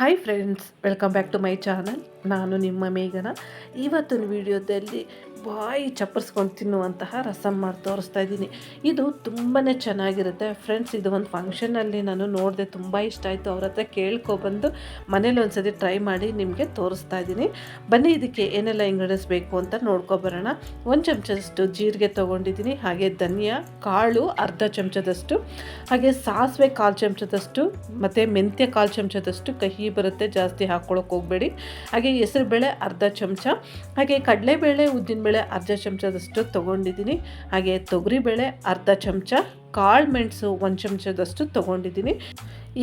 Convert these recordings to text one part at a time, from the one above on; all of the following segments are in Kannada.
Hi friends welcome back to my channel ನಾನು ನಿಮ್ಮ ಮೇಘನ. ಇವತ್ತಿನ ವಿಡಿಯೋದಲ್ಲಿ ಬಾಯಿ ಚಪ್ಪರ್ಸ್ಕೊಂಡು ತಿನ್ನುವಂತಹ ರಸಮ್ ಮಾಡಿ ತೋರಿಸ್ತಾ ಇದ್ದೀನಿ. ಇದು ತುಂಬಾ ಚೆನ್ನಾಗಿರುತ್ತೆ. ಫ್ರೆಂಡ್ಸ್ ಇದು ಒಂದು ಫಂಕ್ಷನಲ್ಲಿ ನಾನು ನೋಡಿದೆ ತುಂಬ ಇಷ್ಟ ಆಯಿತು. ಅವ್ರ ಹತ್ರ ಕೇಳ್ಕೊಬಂದು ಮನೇಲಿ ಒಂದ್ಸತಿ ಟ್ರೈ ಮಾಡಿ ನಿಮಗೆ ತೋರಿಸ್ತಾ ಇದ್ದೀನಿ. ಬನ್ನಿ, ಇದಕ್ಕೆ ಏನೆಲ್ಲ ಇಂಗ್ರೀಡಿಯನ್ಸ್ ಬೇಕು ಅಂತ ನೋಡ್ಕೊಬರೋಣ ಒಂದು ಚಮಚದಷ್ಟು ಜೀರಿಗೆ ತೊಗೊಂಡಿದ್ದೀನಿ. ಹಾಗೆ ಧನಿಯಾ, ಕಾಳು, ಅರ್ಧ ಚಮಚದಷ್ಟು. ಹಾಗೆ ಸಾಸಿವೆ ಕಾಲು ಚಮಚದಷ್ಟು. ಮತ್ತು ಮೆಂತ್ಯ ಕಾಲು ಚಮಚದಷ್ಟು ಕಹಿ ಬರುತ್ತೆ. ಜಾಸ್ತಿ ಹಾಕ್ಕೊಳಕ್ಕೆ ಹೋಗಬೇಡಿ. ಹಾಗೆ ಹೆಸರುಬೇಳೆ ಅರ್ಧ ಚಮಚ. ಹಾಗೆ ಕಡಲೆಬೇಳೆ ಉದ್ದಿನಬೇಳೆ ಅರ್ಧ ಚಮಚದಷ್ಟು ತೊಗೊಂಡಿದ್ದೀನಿ. ಹಾಗೆ ತೊಗರಿಬೇಳೆ ಅರ್ಧ ಚಮಚ ಕಾಳು ಮೆಣಸು ಒಂದು ಚಮಚದಷ್ಟು ತೊಗೊಂಡಿದ್ದೀನಿ.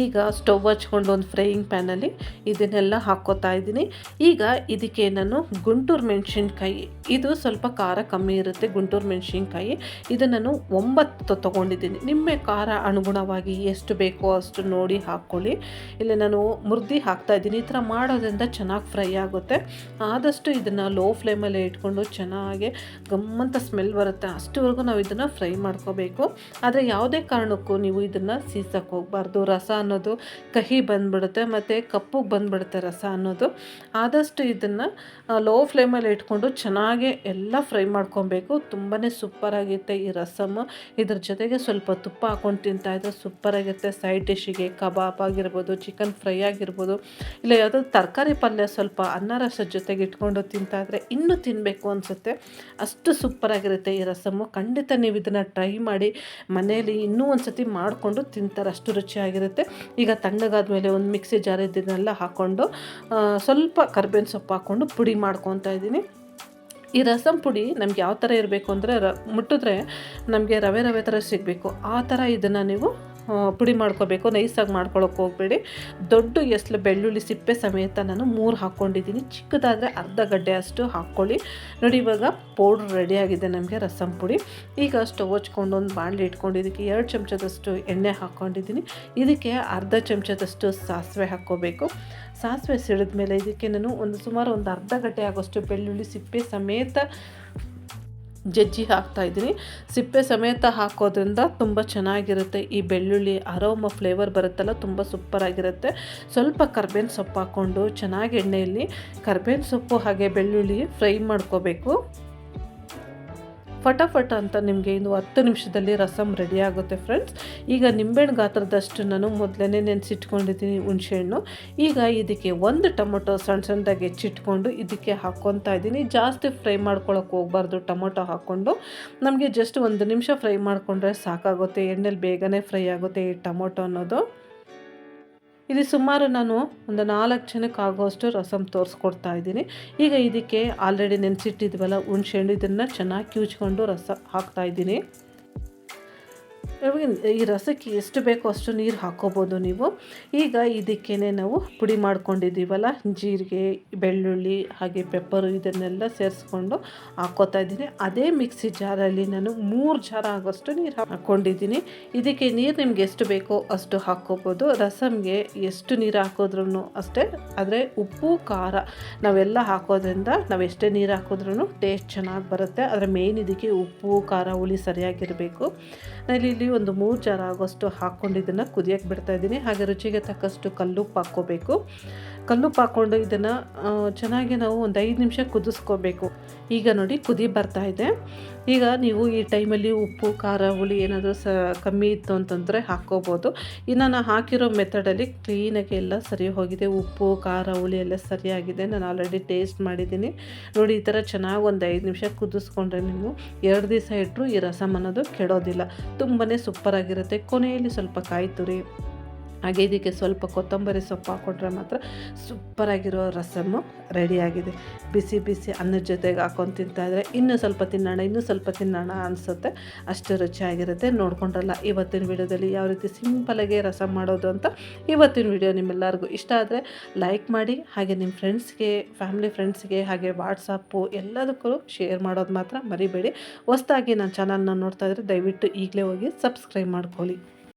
ಈಗ ಸ್ಟವ್ ಹಚ್ಕೊಂಡು ಒಂದು ಫ್ರೈಯಿಂಗ್ ಪ್ಯಾನಲ್ಲಿ ಇದನ್ನೆಲ್ಲ ಹಾಕ್ಕೋತಾ ಇದ್ದೀನಿ. ಈಗ ಇದಕ್ಕೆ ನಾನು ಗುಂಟೂರು ಮೆಣಸಿನ್ಕಾಯಿ, ಇದು ಸ್ವಲ್ಪ ಖಾರ ಕಮ್ಮಿ ಇರುತ್ತೆ ಗುಂಟೂರು ಮೆಣಸಿನ್ಕಾಯಿ. ಇದು ನಾನು ಒಂಬತ್ತು ತೊಗೊಂಡಿದ್ದೀನಿ. ನಿಮ್ಮ ಖಾರ ಅನುಗುಣವಾಗಿ ಎಷ್ಟು ಬೇಕೋ ಅಷ್ಟು ನೋಡಿ ಹಾಕ್ಕೊಳ್ಳಿ. ಇಲ್ಲ ನಾನು ಮುರ್ದಿ ಹಾಕ್ತಾಯಿದ್ದೀನಿ ಈ ಥರ ಮಾಡೋದ್ರಿಂದ ಚೆನ್ನಾಗಿ ಫ್ರೈ ಆಗುತ್ತೆ. ಆದಷ್ಟು ಇದನ್ನು ಲೋ ಫ್ಲೇಮಲ್ಲೇ ಇಟ್ಕೊಂಡು ಚೆನ್ನಾಗಿ ಗಮ್ಮಂತ ಸ್ಮೆಲ್ ಬರುತ್ತೆ. ಅಷ್ಟುವರೆಗೂ ನಾವು ಇದನ್ನು ಫ್ರೈ ಮಾಡ್ಕೋಬೇಕು. ಆದರೆ ಯಾವುದೇ ಕಾರಣಕ್ಕೂ ನೀವು ಇದನ್ನು ಸೀಸಕ್ಕೆ ಹೋಗಬಾರ್ದು. ರಸ ಅನ್ನೋದು ಕಹಿ ಬಂದ್ಬಿಡುತ್ತೆ, ಮತ್ತು ಕಪ್ಪಗೆ ಬಂದ್ಬಿಡುತ್ತೆ ರಸ ಅನ್ನೋದು. ಆದಷ್ಟು ಇದನ್ನು ಲೋ ಫ್ಲೇಮಲ್ಲಿ ಇಟ್ಕೊಂಡು ಚೆನ್ನಾಗಿ ಎಲ್ಲ ಫ್ರೈ ಮಾಡ್ಕೊಬೇಕು. ತುಂಬಾ ಸೂಪರಾಗಿರುತ್ತೆ ಈ ರಸಮ್. ಇದ್ರ ಜೊತೆಗೆ ಸ್ವಲ್ಪ ತುಪ್ಪ ಹಾಕೊಂಡು ತಿಂತಾಯಿದ್ರೆ ಸೂಪರಾಗಿರುತ್ತೆ ಸೈಡ್ ಡಿಶ್ಶಿಗೆ ಕಬಾಬ್ ಆಗಿರ್ಬೋದು ಚಿಕನ್ ಫ್ರೈ ಆಗಿರ್ಬೋದು, ಇಲ್ಲ ಯಾವುದೋ ತರಕಾರಿ ಪಲ್ಯ ಸ್ವಲ್ಪ ಅನ್ನ ರಸದ ಜೊತೆಗೆ ಇಟ್ಕೊಂಡು ತಿಂತಾಯಿದ್ರೆ ಇನ್ನೂ ತಿನ್ನಬೇಕು ಅನಿಸುತ್ತೆ. ಅಷ್ಟು ಸೂಪರಾಗಿರುತ್ತೆ ಈ ರಸಮ್ಮು ಖಂಡಿತ ನೀವು ಇದನ್ನು ಟ್ರೈ ಮಾಡಿ. ಮನೆಯಲ್ಲಿ ಇನ್ನೂ ಒಂದು ಸತಿ ಮಾಡಿಕೊಂಡು ತಿಂತಾರೆ, ಅಷ್ಟು ರುಚಿಯಾಗಿರುತ್ತೆ. ಈಗ ತಣ್ಣಗಾದ ಮೇಲೆ ಒಂದು ಮಿಕ್ಸಿ ಜಾರ್ ಇದ್ದನ್ನೆಲ್ಲ ಹಾಕ್ಕೊಂಡು ಸ್ವಲ್ಪ ಕರ್ಬೇವಿನ ಸೊಪ್ಪು ಹಾಕ್ಕೊಂಡು ಪುಡಿ ಮಾಡ್ಕೊತಾ ಇದ್ದೀನಿ. ಈ ರಸಂ ಪುಡಿ ನಮ್ಗೆ ಯಾವ ಥರ ಇರಬೇಕು ಅಂದರೆ ರ ಮುಟ್ಟಿದ್ರೆ ನಮಗೆ ರವೆ ರವೆ ಥರ ಸಿಗಬೇಕು. ಆ ಥರ ಇದನ್ನು ನೀವು ಪುಡಿ ಮಾಡ್ಕೋಬೇಕು. ನೈಸಾಗಿ ಮಾಡ್ಕೊಳಕ್ಕೆ ಹೋಗಬೇಡಿ. ದೊಡ್ಡ ಎಸ್ಲು ಬೆಳ್ಳುಳ್ಳಿ ಸಿಪ್ಪೆ ಸಮೇತ ನಾನು ಮೂರು ಹಾಕ್ಕೊಂಡಿದ್ದೀನಿ. ಚಿಕ್ಕದಾದರೆ ಅರ್ಧ ಗಡ್ಡೆ ಅಷ್ಟು ಹಾಕ್ಕೊಳ್ಳಿ. ನೋಡಿ ಇವಾಗ ಪೌಡ್ರ್ ರೆಡಿಯಾಗಿದೆ ನಮಗೆ ರಸಂ ಪುಡಿ. ಈಗ ಸ್ಟವ್ ಹಚ್ಕೊಂಡು ಒಂದು ಬಾಣಲಿ ಇಟ್ಕೊಂಡು ಇದಕ್ಕೆ ಎರಡು ಚಮಚದಷ್ಟು ಎಣ್ಣೆ ಹಾಕ್ಕೊಂಡಿದ್ದೀನಿ. ಇದಕ್ಕೆ ಅರ್ಧ ಚಮಚದಷ್ಟು ಸಾಸಿವೆ ಹಾಕ್ಕೋಬೇಕು. ಸಾಸಿವೆ ಸಿಡಿದ ಮೇಲೆ ಇದಕ್ಕೆ ನಾನು ಒಂದು ಸುಮಾರು ಒಂದು ಅರ್ಧ ಗಂಟೆ ಆಗೋಷ್ಟು ಬೆಳ್ಳುಳ್ಳಿ ಸಿಪ್ಪೆ ಸಮೇತ ಜಜ್ಜಿ ಹಾಕ್ತಾಯಿದ್ದೀನಿ ಸಿಪ್ಪೆ ಸಮೇತ ಹಾಕೋದ್ರಿಂದ ತುಂಬ ಚೆನ್ನಾಗಿರುತ್ತೆ. ಈ ಬೆಳ್ಳುಳ್ಳಿ ಅರೋಮ ಫ್ಲೇವರ್ ಬರುತ್ತಲ್ಲ, ತುಂಬ ಸೂಪರಾಗಿರುತ್ತೆ ಸ್ವಲ್ಪ ಕರ್ಬೇವಿನ ಸೊಪ್ಪು ಹಾಕ್ಕೊಂಡು ಚೆನ್ನಾಗಿ ಎಣ್ಣೆಯಲ್ಲಿ ಕರ್ಬೇವಿನ ಸೊಪ್ಪು ಹಾಗೆ ಬೆಳ್ಳುಳ್ಳಿ ಫ್ರೈ ಮಾಡ್ಕೋಬೇಕು. ಫಟಾಫಟ ಅಂತ ನಿಮಗೆ ಇನ್ನು ಹತ್ತು ನಿಮಿಷದಲ್ಲಿ ರಸಮ್ ರೆಡಿ ಆಗುತ್ತೆ ಫ್ರೆಂಡ್ಸ್ ಈಗ ನಿಂಬೆಹಣ್ಣು ಗಾತ್ರದಷ್ಟು ನಾನು ಮೊದಲೇ ನೆನೆಸಿಟ್ಕೊಂಡಿದ್ದೀನಿ ಹುಣಸೆಹಣ್ಣು. ಈಗ ಇದಕ್ಕೆ ಒಂದು ಟೊಮೊಟೊ ಸಣ್ಣ ಸಣ್ಣದಾಗಿ ಹೆಚ್ಚಿಟ್ಕೊಂಡು ಇದಕ್ಕೆ ಹಾಕ್ಕೊತಾ ಇದ್ದೀನಿ. ಜಾಸ್ತಿ ಫ್ರೈ ಮಾಡ್ಕೊಳಕ್ಕೆ ಹೋಗ್ಬಾರ್ದು ಟೊಮೊಟೊ ಹಾಕ್ಕೊಂಡು. ನಮಗೆ ಜಸ್ಟ್ ಒಂದು ನಿಮಿಷ ಫ್ರೈ ಮಾಡಿಕೊಂಡ್ರೆ ಸಾಕಾಗುತ್ತೆ. ಎಣ್ಣೆಲಿ ಬೇಗನೆ ಫ್ರೈ ಆಗುತ್ತೆ ಈ ಟೊಮೊಟೊ ಅನ್ನೋದು. ಇಲ್ಲಿ ಸುಮಾರು ನಾನು ಒಂದು ನಾಲ್ಕು ಜನಕ್ಕೆ ಆಗೋಷ್ಟು ರಸಮ್ ತೋರಿಸ್ಕೊಡ್ತಾ ಇದ್ದೀನಿ. ಈಗ ಇದಕ್ಕೆ ಆಲ್ರೆಡಿ ನೆನೆಸಿಟ್ಟಿದ್ವಲ್ಲ, ಹುಣ್ಸೆಹಣ್ಣು, ಇದನ್ನು ಚೆನ್ನಾಗಿ ಕಿವುಚ್ಕೊಂಡು ರಸ ಹಾಕ್ತಾಯಿದ್ದೀನಿ ಈ ರಸಕ್ಕೆ ಎಷ್ಟು ಬೇಕೋ ಅಷ್ಟು ನೀರು ಹಾಕ್ಕೋಬೋದು ನೀವು. ಈಗ ಇದಕ್ಕೇ ನಾವು ಪುಡಿ ಮಾಡ್ಕೊಂಡಿದ್ದೀವಲ್ಲ, ಜೀರಿಗೆ, ಬೆಳ್ಳುಳ್ಳಿ, ಹಾಗೆ ಪೆಪ್ಪರು ಇದನ್ನೆಲ್ಲ ಸೇರಿಸ್ಕೊಂಡು ಹಾಕ್ಕೋತಾ ಇದ್ದೀನಿ. ಅದೇ ಮಿಕ್ಸಿ ಜಾರಲ್ಲಿ ನಾನು ಮೂರು ಜಾರ ಆಗೋಷ್ಟು ನೀರು ಹಾಕ್ಕೊಂಡಿದ್ದೀನಿ. ಇದಕ್ಕೆ ನೀರು ನಿಮ್ಗೆ ಎಷ್ಟು ಬೇಕೋ ಅಷ್ಟು ಹಾಕ್ಕೋಬೋದು ರಸಮ್ಗೆ ಎಷ್ಟು ನೀರು ಹಾಕಿದ್ರೂ ಅಷ್ಟೇ. ಆದರೆ ಉಪ್ಪು, ಖಾರ ನಾವೆಲ್ಲ ಹಾಕೋದ್ರಿಂದ ನಾವು ಎಷ್ಟೇ ನೀರು ಹಾಕಿದ್ರೂ ಟೇಸ್ಟ್ ಚೆನ್ನಾಗಿ ಬರುತ್ತೆ. ಆದರೆ ಮೇಯ್ನ್ ಇದಕ್ಕೆ ಉಪ್ಪು, ಖಾರ, ಹುಳಿ ಸರಿಯಾಗಿರಬೇಕು. ನಾನು ಒಂದು ಮೂರು ಜಾರ ಆಗೋಷ್ಟು ಹಾಕ್ಕೊಂಡು ಇದನ್ನು ಕುದಿಯೋಕ್ಕೆ ಬಿಡ್ತಾಯಿದ್ದೀನಿ ಹಾಗೆ ರುಚಿಗೆ ತಕ್ಕಷ್ಟು ಕಲ್ಲುಪ್ಪು ಹಾಕ್ಕೋಬೇಕು. ಕಲ್ಲುಪ್ಪು ಹಾಕ್ಕೊಂಡು ಇದನ್ನು ಚೆನ್ನಾಗಿ ನಾವು ಒಂದು ಐದು ನಿಮಿಷ ಕುದಿಸ್ಕೋಬೇಕು. ಈಗ ನೋಡಿ ಕುದಿ ಬರ್ತಾ ಇದೆ. ಈಗ ನೀವು ಈ ಟೈಮಲ್ಲಿ ಉಪ್ಪು, ಖಾರ, ಹುಳಿ ಏನಾದರೂ ಸ, ಕಮ್ಮಿ ಇತ್ತು ಅಂತಂದರೆ ಹಾಕ್ಕೋಬೋದು ಇನ್ನು ನಾನು ಹಾಕಿರೋ ಮೆಥಡಲ್ಲಿ ಕ್ಲೀನಾಗಿ ಎಲ್ಲ ಸರಿ ಹೋಗಿದೆ. ಉಪ್ಪು, ಖಾರ, ಹುಳಿ ಎಲ್ಲ ಸರಿಯಾಗಿದೆ ನಾನು ಆಲ್ರೆಡಿ ಟೇಸ್ಟ್ ಮಾಡಿದ್ದೀನಿ. ನೋಡಿ ಈ ಥರ ಚೆನ್ನಾಗಿ ಒಂದು ಐದು ನಿಮಿಷ ಕುದಿಸ್ಕೊಂಡ್ರೆ ನೀವು ಎರಡು ದಿವಸ ಇಟ್ಟರು ಈ ರಸಮ್ ಅನ್ನೋದು ಕೆಡೋದಿಲ್ಲ. ತುಂಬಾ ಸೂಪರಾಗಿರುತ್ತೆ ಕೊನೆಯಲ್ಲಿ ಸ್ವಲ್ಪ ಕಾಯಿ ತುರಿ. ಹಾಗೆ ಇದಕ್ಕೆ ಸ್ವಲ್ಪ ಕೊತ್ತಂಬರಿ ಸೊಪ್ಪು ಹಾಕ್ಕೊಂಡ್ರೆ ಮಾತ್ರ ಸೂಪರಾಗಿರೋ ರಸಮ್ಮು ರೆಡಿಯಾಗಿದೆ. ಬಿಸಿ ಬಿಸಿ ಅನ್ನದ ಜೊತೆಗೆ ಹಾಕೊಂಡು ತಿಂತಾಯಿದ್ರೆ ಇನ್ನೂ ಸ್ವಲ್ಪ ತಿನ್ನೋಣ, ಇನ್ನೂ ಸ್ವಲ್ಪ ತಿನ್ನೋಣ ಅನಿಸುತ್ತೆ. ಅಷ್ಟು ರುಚಿಯಾಗಿರುತ್ತೆ. ನೋಡ್ಕೊಂಡ್ರಲ್ಲ, ಇವತ್ತಿನ ವಿಡಿಯೋದಲ್ಲಿ ಯಾವ ರೀತಿ ಸಿಂಪಲಾಗಿ ರಸಮ್ ಮಾಡೋದು ಅಂತ ಇವತ್ತಿನ ವಿಡಿಯೋ ನಿಮ್ಮೆಲ್ಲರಿಗೂ ಇಷ್ಟ ಆದರೆ ಲೈಕ್ ಮಾಡಿ, ಹಾಗೆ ನಿಮ್ಮ ಫ್ರೆಂಡ್ಸ್ಗೆ, ಫ್ಯಾಮಿಲಿ ಫ್ರೆಂಡ್ಸ್ಗೆ, ಹಾಗೆ ವಾಟ್ಸಪ್ಪು ಎಲ್ಲದಕ್ಕೂ ಶೇರ್ ಮಾಡೋದು ಮಾತ್ರ ಮರಿಬೇಡಿ. ಹೊಸ್ದಾಗಿ ನನ್ನ ಚಾನಲ್ನ ನೋಡ್ತಾ ಇದ್ರೆ ದಯವಿಟ್ಟು ಈಗಲೇ ಹೋಗಿ ಸಬ್ಸ್ಕ್ರೈಬ್ ಮಾಡ್ಕೊಳ್ಳಿ.